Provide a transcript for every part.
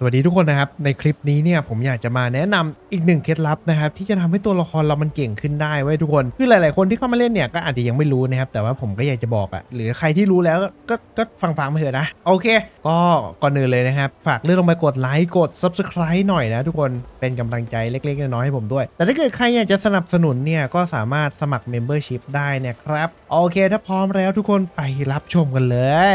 สวัสดีทุกคนนะครับ ในคลิปนี้เนี่ยผมอยากจะมาแนะนำอีกหนึ่งเคล็ดลับนะครับที่จะทำให้ตัวละครเรามันเก่งขึ้นได้ไว้ทุกคนคือหลาย ๆ คนที่เข้ามาเล่นเนี่ยก็อาจจะยังไม่รู้นะครับแต่ว่าผมก็อยากจะบอกอะหรือใครที่รู้แล้วก็ก็ฟังฟังๆมาเถอะนะโอเค ก็ก่อนอื่นเลยนะครับฝากเลื่อนลงไปกดไลค์กด subscribe หน่อยนะทุกคนเป็นกำลังใจเล็ก ๆ น้อยๆให้ผมด้วย แต่ถ้าเกิดใครอยากจะสนับสนุนเนี่ยก็สามารถสมัคร membership ได้นะครับโอเค ถ้าพร้อมแล้วทุกคนไปรับชมกันเลย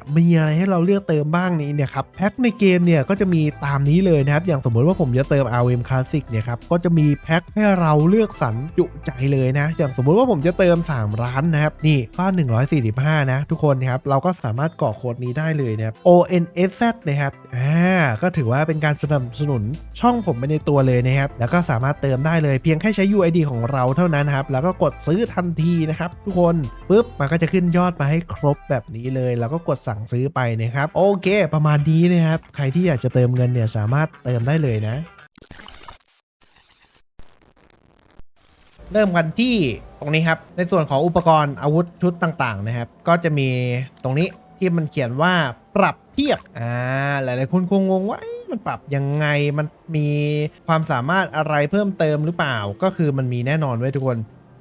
มีอะไรให้เราเลือกเติมบ้างนี่เนี่ยครับแพ็คในเกมเนี่ยก็จะมีตามนี้เลยนะครับ อย่างสมมติว่าผมจะเติม RM Classic เนี่ยครับก็จะมีแพ็คให้เราเลือกสรรจุใจเลยนะ อย่างสมมุติว่าผมจะเติม 3 ร้านนะครับ นี่ก็145 นะ ทุกคนนะครับเราก็สามารถกรอกโค้ดนี้ได้เลยนะครับ ONSZ นะครับอ่า ก็ถือว่าเป็นการสนับสนุนช่องผมไปในตัวเลยนะครับ แล้วก็สามารถเติมได้เลยเพียงแค่ใช้ UID ของเราเท่านั้นครับ แล้วก็กดซื้อทันทีนะครับ ทุกคนปุ๊บมันก็จะขึ้นยอดมาให้ครบแบบนี้เลย แล้วก็กดสั่งซื้อไปนะครับ โอเค ประมาณนี้นะครับ ใครที่อยากจะเติมเงินเนี่ยสามารถเติมได้เลยนะ เริ่มกันที่ตรงนี้ครับ ในส่วนของอุปกรณ์อาวุธชุดต่างๆนะครับ ก็จะมีตรงนี้ ที่มันเขียนว่าปรับเทียบ อ่า หลายๆคนคงงงว่ามันปรับยังไง มันมีความสามารถอะไรเพิ่มเติมหรือเปล่า ก็คือมันมีแน่นอนไว้ทุกคน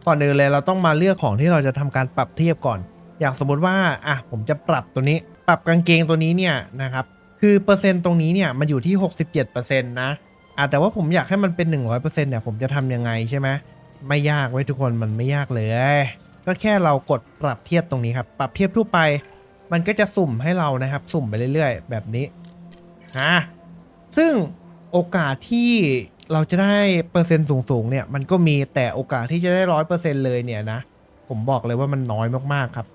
ก่อนอื่นเลยเราต้องมาเลือกของที่เราจะทำการปรับเทียบก่อน อย่างสมมุติว่า อะ ผมจะปรับตัวนี้ ปรับกางเกงตัวนี้เนี่ยนะครับ คือเปอร์เซ็นต์ตรงนี้เนี่ยมันอยู่ที่ 67%นะอะแต่ว่าผมอยากให้มันเป็น 100%เนี่ยผมจะทำยังไงใช่ไหมไม่ยากไว้ทุกคนมันไม่ยากเลย ก็แค่เรากดปรับเทียบตรงนี้ครับ ปรับเทียบทั่วไป มันก็จะสุ่มให้เรานะครับ สุ่มไปเรื่อยๆ แบบนี้ฮะซึ่งโอกาสที่เราจะได้เปอร์เซ็นต์สูงๆเนี่ย มันก็มีแต่โอกาสที่จะได้ร้อยเปอร์เซ็นต์เลยเนี่ยนะ ผมบอกเลยว่ามันน้อยมากๆครับ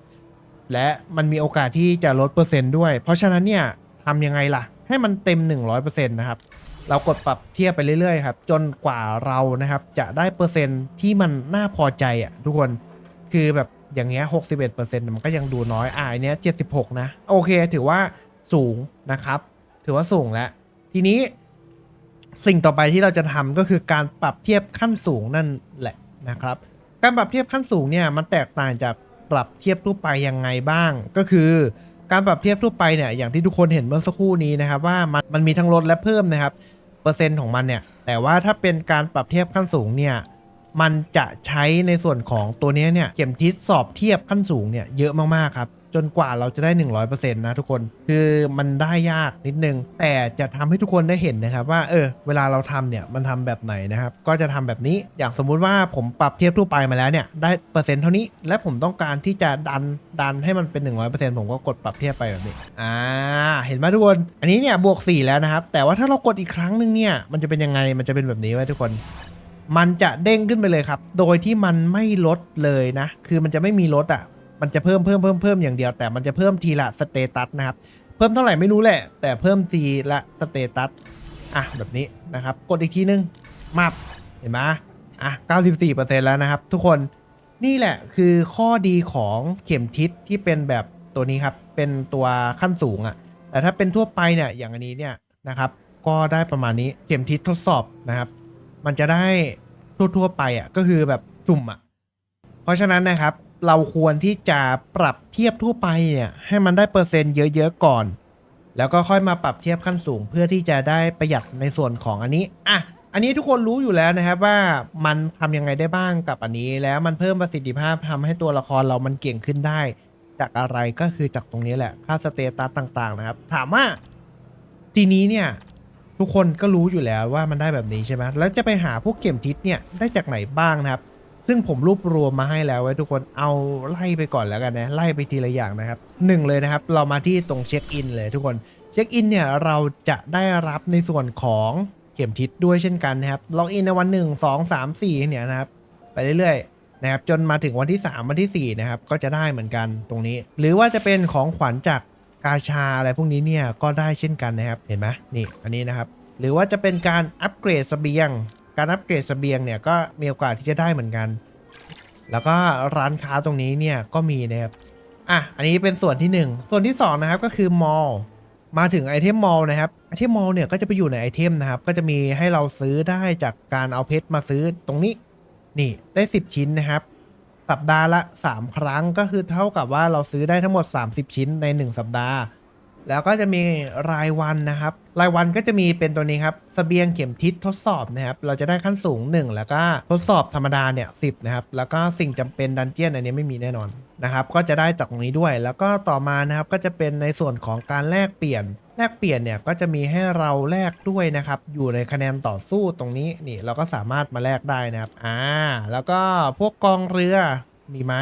และมันมีโอกาสที่จะลดเปอร์เซ็นต์ด้วย เพราะฉะนั้นเนี่ยทำยังไงล่ะ ให้มันเต็ม 100%นะครับ เรากดปรับเทียบไปเรื่อยๆครับ จนกว่าเรานะครับจะได้เปอร์เซ็นต์ที่มันน่าพอใจอะทุกคน คือแบบ อย่างเงี้ย61%มันก็ยังดูน้อยอ่าอันเนี้ย76นะ โอเค ถือว่าสูงนะครับ ถือว่าสูงแล้ว ทีนี้สิ่งต่อไปที่เราจะทำก็คือการปรับเทียบขั้นสูงนั่นแหละนะครับ การปรับเทียบขั้นสูงเนี่ยมันแตกต่างจากปรับเทียบทั่วไปยังไงบ้าง ก็คือการปรับเทียบทั่วไปเนี่ยอย่างที่ทุกคนเห็นเมื่อสักครู่นี้นะครับ ว่ามันมันมีทั้งลดและเพิ่มนะครับเปอร์เซ็นต์ของมันเนี่ยแต่ว่าถ้าเป็นการปรับเทียบขั้นสูงเนี่ย มันจะใช้ในส่วนของตัวนี้เนี่ยเข็มทิศสอบเทียบขั้นสูงเนี่ยเยอะมากๆครับจนกว่าเราจะได้ 100%นะทุกคนคือมันได้ยากนิดนึง แต่จะทำให้ทุกคนได้เห็นนะครับว่าเออเวลาเราทำเนี่ยมันทำแบบไหนนะครับ ก็จะทำแบบนี้อย่างสมมุติว่าผมปรับเทียบทั่วไปมาแล้วเนี่ยได้เปอร์เซ็นต์เท่านี้ และผมต้องการที่จะดันดันให้มันเป็น 100%ผมก็กดปรับเทียบไปแบบนี้อ่าเห็นไหมทุกคนอันนี้เนี่ยบวก 4 แล้วนะครับ แต่ว่าถ้าเรากดอีกครั้งหนึ่งเนี่ยมันจะเป็นยังไงมันจะเป็นแบบนี้ไว้ทุกคน มันจะเด้งขึ้นไปเลยครับ โดยที่มันไม่ลดเลยนะ คือมันจะไม่มีลดอะ มันจะเพิ่มเพิ่มเพิ่มเพิ่มอย่างเดียว แต่มันจะเพิ่มทีละสเตตัสนะครับ เพิ่มเท่าไหร่ไม่รู้แหละ แต่เพิ่มทีละสเตตัส อะแบบนี้นะครับ กดอีกทีนึงมับเห็นไหมอะ 94%แล้วนะครับ ทุกคน นี่แหละคือข้อดีของเข็มทิศที่เป็นแบบตัวนี้ครับ เป็นตัวขั้นสูงอะ่ะ แต่ถ้าเป็นทั่วไปเนี่ย อย่างอันนี้เนี่ยนะครับ ก็ได้ประมาณนี้ เข็มทิศทดสอบนะครับ มันจะได้ทั่วๆไปอะ่ะก็คือแบบสุ่มอะ เพราะฉะนั้นนะครับ เราควรที่จะปรับเทียบทั่วไปเนี่ยให้มันได้เปอร์เซ็นต์เยอะๆก่อน แล้วก็ค่อยมาปรับเทียบขั้นสูงเพื่อที่จะได้ประหยัดในส่วนของอันนี้อะอันนี้ทุกคนรู้อยู่แล้วนะครับว่ามันทำยังไงได้บ้างกับอันนี้ แล้วมันเพิ่มประสิทธิภาพทำให้ตัวละครเรามันเก่งขึ้นได้ จากอะไรก็คือจากตรงนี้แหละค่าสเตตัสต่าง ๆ นะครับ ถามว่าทีนี้เนี่ย ทุกคนก็รู้อยู่แล้วว่ามันได้แบบนี้ใช่ไหมแล้วจะไปหาพวกเข็มทิศเนี่ยได้จากไหนบ้างนะครับ ซึ่งผมรวบรวมมาให้แล้วไว้ทุกคนเอาไล่ไปก่อนแล้วกันนะไล่ไปทีละอย่างนะครับหนึ่งเลยนะครับ เรามาที่ตรงเช็คอินเลยทุกคนเช็คอินเนี่ยเราจะได้รับในส่วนของเข็มทิศด้วยเช่นกันนะครับล็อกอินในวันหนึ่งสองสามสี่เนี่ยนะครับไปเรื่อยๆนะครับจนมาถึงวันที่ 3 วันที่4นะครับก็จะได้เหมือนกันตรงนี้ หรือว่าจะเป็นของขวัญจาก กาชาอะไรพวกนี้เนี่ยก็ได้เช่นกันนะครับเห็นไหมนี่อันนี้นะครับ หรือว่าจะเป็นการอัปเกรดเสบียง การอัปเกรดเสบียงเนี่ยก็มีโอกาสที่จะได้เหมือนกัน แล้วก็ร้านค้าตรงนี้เนี่ยก็มีนะครับอะอันนี้เป็นส่วนที่ 1 ส่วนที่ 2 นะครับก็คือมอลมาถึงไอเทมมอลนะครับไอเทมมอลเนี่ยก็จะไปอยู่ในไอเทมนะครับ ก็จะมีให้เราซื้อได้จากการเอาเพชรมาซื้อตรงนี้ นี่ได้ 10 ชิ้นนะครับ สัปดาห์ละ 3 ครั้งก็คือเท่ากับว่าเราซื้อได้ทั้งหมด 30 ชิ้นใน 1 สัปดาห์ แล้วก็จะมีรายวันนะครับ รายวันก็จะมีเป็นตัวนี้ครับสเสบียงเข็มทิศทดสอบนะครับ เราจะได้ขั้นสูง 1 แล้วก็ทดสอบธรรมดาเนี่ยสินะครับ แล้วก็สิ่งจำเป็นดันเจียนอันนี้ไม่มีแน่นอนนะครับ ก็จะได้จากตรงนี้ด้วย แล้วก็ต่อมานะครับก็จะเป็นในส่วนของการแลกเปลี่ยน แลกเปลี่ยนเนี่ยก็จะมีให้เราแลกด้วยนะครับ อยู่ในคะแนนต่อสู้ตรงนี้นี่เราก็สามารถมาแลกได้นะครับอ่าแล้วก็พวกกองเรือมีไหม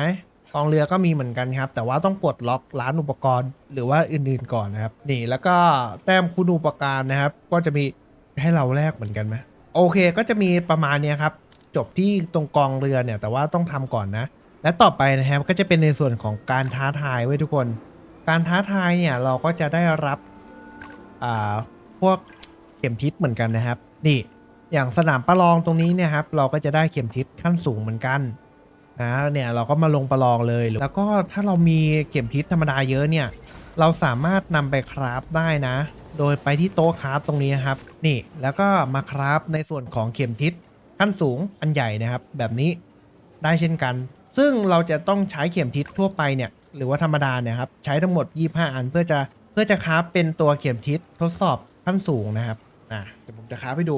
กองเรือก็มีเหมือนกันครับ แต่ว่าต้องปลดล็อกร้านอุปกรณ์ หรือว่าอื่นๆก่อนนะครับ นี่แล้วก็แต้มคุณอุปการนะครับ ก็จะมีให้เราแลกเหมือนกันไหมโอเคก็จะมีประมาณนี้ครับ จบที่ตรงกองเรือเนี่ย แต่ว่าต้องทำก่อนนะ และต่อไปนะครับก็จะเป็นในส่วนของการท้าทายไว้ทุกคน การท้าทายเนี่ยเราก็จะได้รับ อ่าพวกเข็มทิศเหมือนกันนะครับนี่อย่างสนามประลองตรงนี้เนี่ยครับเราก็จะได้เข็มทิศขั้นสูงเหมือนกันนะเนี่ยเราก็มาลงประลองเลย แล้วก็ถ้าเรามีเข็มทิศธรรมดาเยอะเนี่ยเราสามารถนำไปคราฟได้นะ โดยไปที่โต๊ะคราฟตรงนี้ครับ นี่แล้วก็มาคราฟในส่วนของเข็มทิศขั้นสูงอันใหญ่นะครับ แบบนี้ได้เช่นกัน ซึ่งเราจะต้องใช้เข็มทิศทั่วไปเนี่ยหรือว่าธรรมดาเนี่ยครับใช้ทั้งหมด 25 อันเพื่อจะ เพื่อจะคราฟเป็นตัวเข็มทิศทดสอบขั้นสูงนะครับอะเดี๋ยวผมจะคราฟให้ดู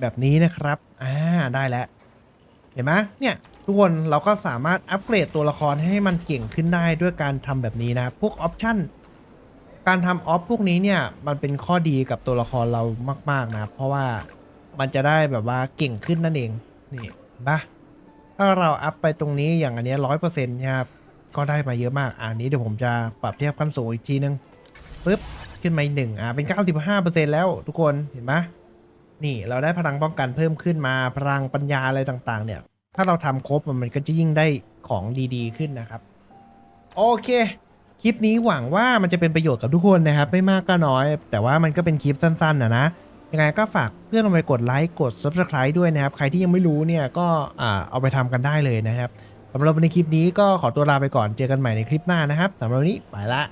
แบบนี้นะครับ อ่า ได้แล้ว เห็นไหมเนี่ย ทุกคนเราก็สามารถอัปเกรดตัวละครให้มันเก่งขึ้นได้ด้วยการทำแบบนี้นะพวกออปชั่น การทำออฟพวกนี้เนี่ย มันเป็นข้อดีกับตัวละครเรามาก ๆ นะ เพราะว่ามันจะได้แบบว่าเก่งขึ้นนั่นเอง นี่เห็นปะ ถ้าเราอัพไปตรงนี้อย่างอันนี้ร้อยเปอร์เซ็นต์ครับก็ได้มาเยอะมาก อันนี้เดี๋ยวผมจะปรับเทียบขั้นสูงอีกทีนึงปึ๊บขึ้นมาอีกหนึ่งอ่าเป็น 95%แล้วทุกคนเห็นปะนี่เราได้พลังป้องกันเพิ่มขึ้นมาพลังปัญญาอะไรต่างๆ เนี่ย ถ้าเราทำครบมันก็จะยิ่งได้ของดีๆ ขึ้นนะครับ โอเค คลิปนี้หวังว่ามันจะเป็นประโยชน์กับทุกคนนะครับ ไม่มากก็น้อย แต่ว่ามันก็เป็นคลิปสั้นๆนะนะ ยังไงก็ฝากเพื่อนลงไปกดไลค์กด Subscribe ด้วยนะครับ ใครที่ยังไม่รู้เนี่ยก็เอาไปทำกันได้เลยนะครับสำหรับในคลิปนี้ก็ขอตัวลาไปก่อนเจอกันใหม่ในคลิปหน้านะครับสำหรับวันนี้ไปละ